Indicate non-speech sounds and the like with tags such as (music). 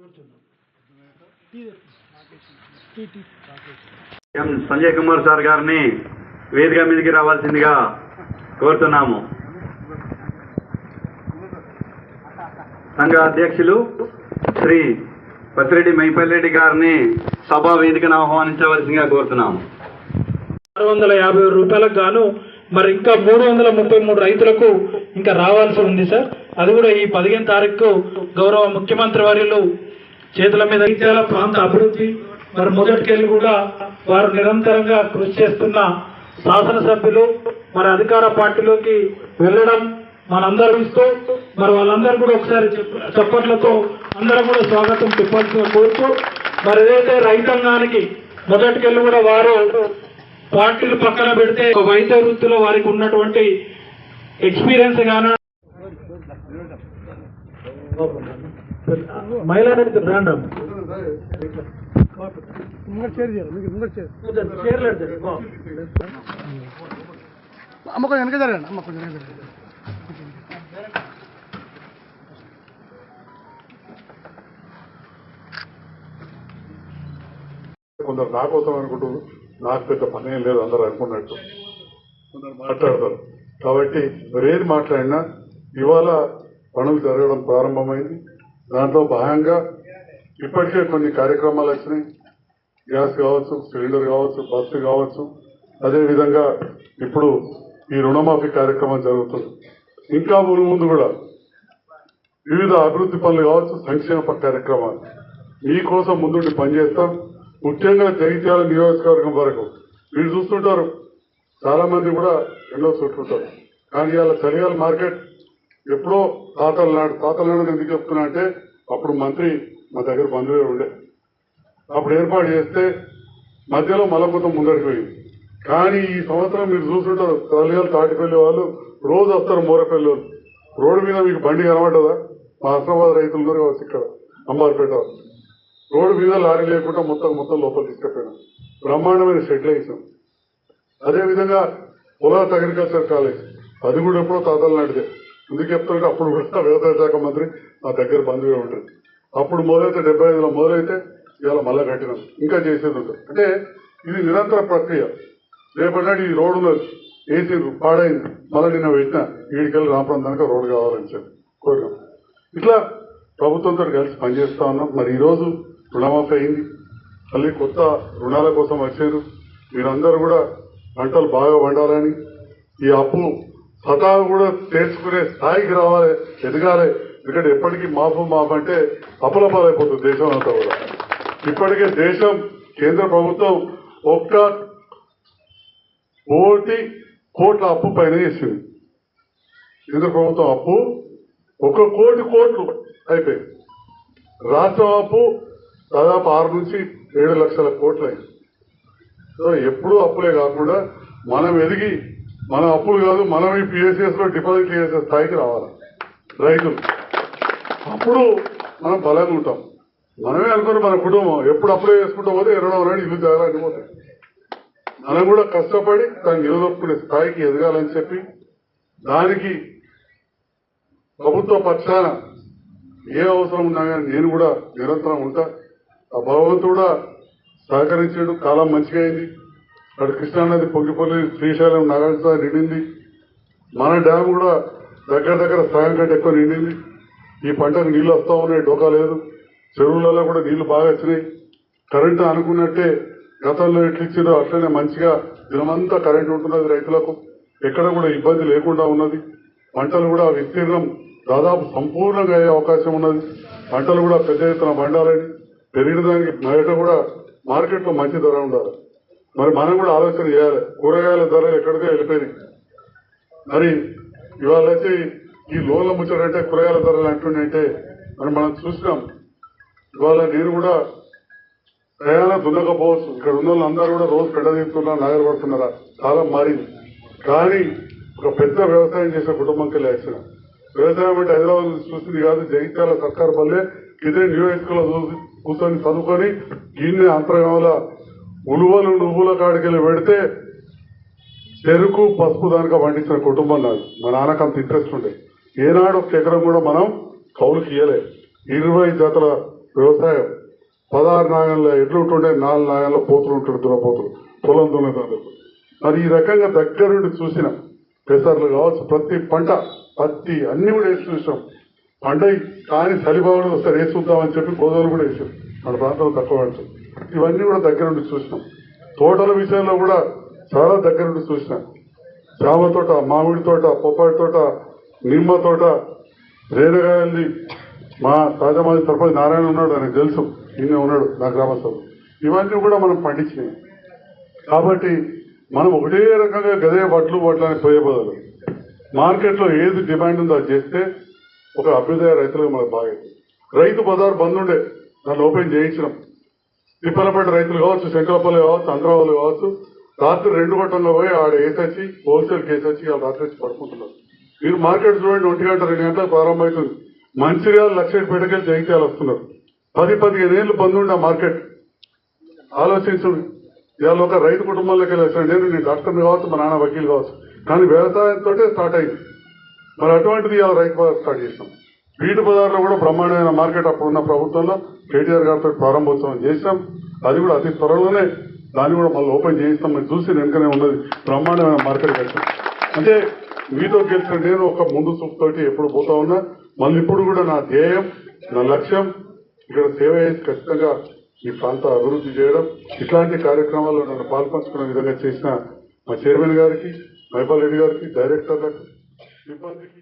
కోరుతున్నాం ఎం సంజయ్ కుమార్ సార్ గారిని వేదిక మీదకి రావాల్సిందిగా కోరుతున్నాము. సంఘ అధ్యక్షులు శ్రీ పసిరెడ్డి మైపల్లి రెడ్డి గారిని సభా వేదికను ఆహ్వానించవలసిందిగా కోరుతున్నాము. ఆరు వందల యాభై రూపాయలకు గాను మరి ఇంకా మూడు వందల ముప్పై మూడు రైతులకు ఇంకా రావాల్సి ఉంది సార్. అది కూడా ఈ పదిహేను తారీఖు గౌరవ ముఖ్యమంత్రి వారిలో చేతుల మీద ఇచ్చేలా ప్రాంత అభివృద్ధి మరి మొదటికెళ్ళి కూడా వారు నిరంతరంగా కృషి చేస్తున్న శాసనసభ్యులు మరి అధికార పార్టీలోకి వెళ్ళడం మనందరూ ఇస్తూ మరి వాళ్ళందరూ కూడా ఒకసారి చెప్ప- చప్పట్లతో అందరూ కూడా స్వాగతం చెప్పాల్సిన కోరుతూ మరి ఏదైతే రైతాంగానికి మొదటికెళ్ళి కూడా వారు పార్టీలు పక్కన పెడితే ఒక వైద్య వృత్తిలో వారికి ఉన్నటువంటి ఎక్స్పీరియన్స్ కానీ మహిళా రాండం అమ్మ కొంచెం వెనక జరగండి అమ్మ కొంచెం వెనక జరగండి కొందరు నా కోసం అనుకుంటూ నాకు పెద్ద పని ఏం లేదు అందరూ అనుకున్నట్టు. కొందరు మాట్లాడతారు. కాబట్టి మీరు మాట్లాడినా ఇవాళ పనులు జరగడం ప్రారంభమైంది. దాంట్లో భాగంగా ఇప్పటికే కొన్ని కార్యక్రమాలు వచ్చినాయి. గ్యాస్ కావచ్చు సిలిండర్ కావచ్చు బస్సు కావచ్చు. అదేవిధంగా ఇప్పుడు ఈ రుణమాఫీ కార్యక్రమం జరుగుతుంది. ఇంకా ముందు ముందు కూడా వివిధ అభివృద్ధి పనులు కావచ్చు సంక్షేమ కార్యక్రమాలు. మీకోసం ముందుండి పనిచేస్తాం. ముఖ్యంగా జగిత్యాల నియోజకవర్గం వరకు. మీరు చూస్తుంటారు చాలామంది కూడా ఎన్నో చుట్టుంటారు కానీ ఇవాళ చలిగాల మార్కెట్ ఎప్పుడో తాతల నాడు తాతల నాడు ఎందుకు చెప్తున్నా అంటే అప్పుడు మంత్రి మా దగ్గర బంధువే ఉండే. అప్పుడు ఏర్పాటు చేస్తే మధ్యలో మలకొంత ముందరికి పోయింది. కానీ ఈ సంవత్సరం మీరు చూస్తుంటారు తల్లిగారు తాటిపల్లి వాళ్ళు రోజు వస్తారు మోరపల్లి వాళ్ళు రోడ్డు మీద మీకు బండి కనబడ్డదా? మా హస్నాబాద్ రైతులు ఉన్నారు వచ్చి ఇక్కడ అంబార్పేట. రోడ్డు మీద లారీ లేకుండా మొత్తం మొత్తం లోపల తీసుకుపోయినాం బ్రహ్మాండమైన షెడ్లు వేసాం. అదేవిధంగా పొలాస్ అగ్రికల్చర్ కాలేజ్. అది కూడా ఎప్పుడో తాతలు నాటిదే ఎందుకు చెప్తుంటే అప్పుడు కూడా (laughs) వ్యవసాయ శాఖ మంత్రి నా దగ్గర బంధువే ఉంటుంది అప్పుడు మొదలైతే డెబ్బై ఐదులో మొదలైతే ఇవాళ మళ్ళా కట్టినాం. ఇంకా చేసేది ఉంటుంది అంటే ఇది నిరంతర ప్రక్రియ. రేపటి ఈ రోడ్డు ఉన్నది. ఏసీ పాడైంది. మళ్ళీ నిన్న పెట్టిన ఈడికెళ్ళి రామపురం దానికి రోడ్డు కావాలని చెప్పి కోరినాం. ఇట్లా ప్రభుత్వంతో కలిసి పనిచేస్తా ఉన్నాం. మరి ఈరోజు రుణమాఫీ అయింది. మళ్ళీ కొత్త రుణాల కోసం వచ్చారు. మీరందరూ కూడా పంటలు బాగా పండాలని ఈ అప్పు సతాను కూడా తెలుసుకునే స్థాయికి రావాలి ఎదగాలి. ఎందుకంటే ఎప్పటికీ మాపు మాపు అంటే అపలపాలైపోతుంది దేశం అంతా కూడా. ఇప్పటికే దేశం కేంద్ర ప్రభుత్వం ఒక్క కోటి కోట్ల అప్పు పైన చేసింది. కేంద్ర ప్రభుత్వం అప్పు ఒక కోటి కోట్లు అయిపోయింది. రాష్ట్రం అప్పు దాదాపు ఆరు నుంచి ఏడు లక్షల కోట్లు అయింది సో ఎప్పుడూ అప్పులే కాకుండా మనం ఎదిగి మన అప్పులు కాదు మనం ఈ పిఎస్ఎస్లో డిపాజిట్ చేసే స్థాయికి రావాలి. రైతులు. అప్పుడు మనం బలంగా ఉంటాం. మనమే అనుకున్నాం మన కుటుంబం. ఎప్పుడు అప్లై చేసుకుంటాం పోతే ఎరడం నాడు ఇల్లు జాగాలని పోతాయి మనం కూడా కష్టపడి తను నిలదొక్కునే స్థాయికి ఎదగాలని చెప్పి దానికి ప్రభుత్వ పక్షాన ఏ అవసరం ఉన్నా కానీ నేను కూడా నిరంతరం ఉంటా. ఆ భగవంతుడు కూడా సహకరించాడు. కాలం మంచిగా అయింది. అటు కృష్ణానది పొంగిపల్లి శ్రీశైలం నగరంతో నిండింది. మన డ్యామ్ కూడా దగ్గర దగ్గర సగం కంటే ఎక్కువ నిండింది. ఈ పంటకు నీళ్ళు వస్తూ ఉన్నాయి డోకా లేదు. చెరువులలో కూడా నీళ్ళు బాగా వచ్చినాయి. కరెంటు అనుకున్నట్టే గతంలో ఎట్లు ఇచ్చిందో అట్లనే మంచిగా దినమంతా కరెంటు ఉంటున్నది రైతులకు. ఎక్కడ కూడా ఇబ్బంది లేకుండా ఉన్నది. పంటలు కూడా విస్తీర్ణం దాదాపు సంపూర్ణంగా అయ్యే అవకాశం ఉన్నది. పంటలు కూడా పెద్ద ఎత్తున పండాలని. పెరిగిన దానికి బయట కూడా మార్కెట్లో మంచి ధర ఉండాలి. మరి మనం కూడా ఆలోచన చేయాలి. కూరగాయల ధరలు ఎక్కడికో వెళ్ళిపోయినాయి. మరి ఇవాళ అయితే ఈ లోన్ల ముచ్చడంటే కూరగాయల ధరలు అంటుండే మరి మనం చూసినాం. ఇవాళ నేను కూడా ప్రయాణం దున్నకపోవచ్చు ఇక్కడ ఉన్న వాళ్ళందరూ కూడా రోజు పెద్ద తీస్తున్నారు నగరపడుతున్నారా కాలం మారింది. కానీ ఒక పెద్ద వ్యవసాయం చేసే కుటుంబంకి లేచిన వ్యవసాయం అంటే హైదరాబాద్ నుంచి చూసింది కాదు జగిత్యాల సర్కార్ పల్లె ఇదే నియోజకవర్గంలో కూర్చొని చదువుకొని దీన్ని అంతర్గంలో ఉలువలు నువ్వుల కాడికెళ్ళి పెడితే చెరుకు పసుపు దానిక పండించిన కుటుంబం నాది మా నాన్నకు అంత ఇంట్రెస్ట్ ఉండే. ఏనాడు ఒక ఎకరం కూడా మనం కౌలుకి ఇయ్యలే. ఇరవై జతల వ్యవసాయం. పదహారు నాగంలో ఎడ్లు ఉంటుండే నాలుగు నాగంలో పోతులు ఉంటాడు దురపోతులు పొలం దున్నేదానికి మరి ఈ రకంగా దగ్గరుండి చూసిన పెసర్లు కావచ్చు ప్రతి పంట పత్తి అన్నీ కూడా వేసి చూసాం పంట కానీ చలిబాగులు వస్తే వేసి చూద్దామని చెప్పి గోదావరి కూడా వేసాం మన ప్రాంతంలో తక్కువ పడుతుంది ఇవన్నీ కూడా దగ్గరుండి చూసినాం. తోటల విషయంలో కూడా చాలా దగ్గరుండి చూసినాం. జామ తోట మామిడి తోట పొప్పాడి తోట నిమ్మ తోట రేణగాయల్ని మా తాజామాజీ సర్పంచ్ నారాయణ ఉన్నాడు ఆయనకు తెలుసు. ఈయన ఉన్నాడు నా గ్రామస్తులు ఇవన్నీ కూడా మనం పండించినాయి కాబట్టి మనం ఒకటే రకంగా గదే వడ్లు వడ్లని పోయే బదులు మార్కెట్లో ఏది డిమాండ్ ఉందో అది చేస్తే ఒక అభ్యుదయ రైతులకు మనకు బాగా. రైతు బజార్ బంద్ ఉండే దాన్ని ఓపెన్ చేయించినాం. తిప్పలపేట రైతులు కావచ్చు శంకరపల్లి కావచ్చు అంధ్రావులు కావచ్చు రాత్రి రెండు గంటల్లో పోయి ఆడ వేసొచ్చి హోల్సేల్ కేసొచ్చి వాళ్ళు రాత్రి వచ్చి పడుకుంటున్నారు. మీరు మార్కెట్ చూడండి ఒంటి గంట రెండు గంటలకు ప్రారంభమవుతుంది. మంచిర్యాల లక్షపేటకెళ్ళి జగిత్యాలు వస్తున్నారు. పది పదిహేను ఏళ్ళు బంద్ ఆ మార్కెట్. ఆలోచించండి ఇవాళ ఒక రైతు కుటుంబంలోకి వెళ్ళి నేను నేను డాక్టర్ని కావచ్చు మా నాన్న వకీల్ కావచ్చు. కానీ వ్యవసాయంతో స్టార్ట్ అయింది. మరి అటువంటిది ఇవాళ రైతు స్టార్ట్ చేసినాం. వీటి బజార్లో కూడా బ్రహ్మాండమైన మార్కెట్ అప్పుడున్న ప్రభుత్వంలో కేటీఆర్ గారితో ప్రారంభోత్సవం చేసినాం అది కూడా అతి త్వరలోనే దాన్ని కూడా మళ్ళీ ఓపెన్ చేయిస్తాం. మీరు చూసి వెనుకనే ఉన్నది బ్రహ్మాండమైన మార్కెట్ కలిసాం. అంటే మీతో గెలిచిన నేను ఒక ముందు చూపుతోటి ఎప్పుడు పోతా ఉన్నా మళ్ళీ ఇప్పుడు కూడా నా ధ్యేయం నా లక్ష్యం ఇక్కడ సేవ చేసి ఖచ్చితంగా ఈ ప్రాంత అభివృద్ధి చేయడం. ఇట్లాంటి కార్యక్రమాల్లో నన్ను పాల్పంచుకునే విధంగా చేసిన మా చైర్మన్ గారికి మహిపాల్ రెడ్డి గారికి డైరెక్టర్లకు సిబ్బందికి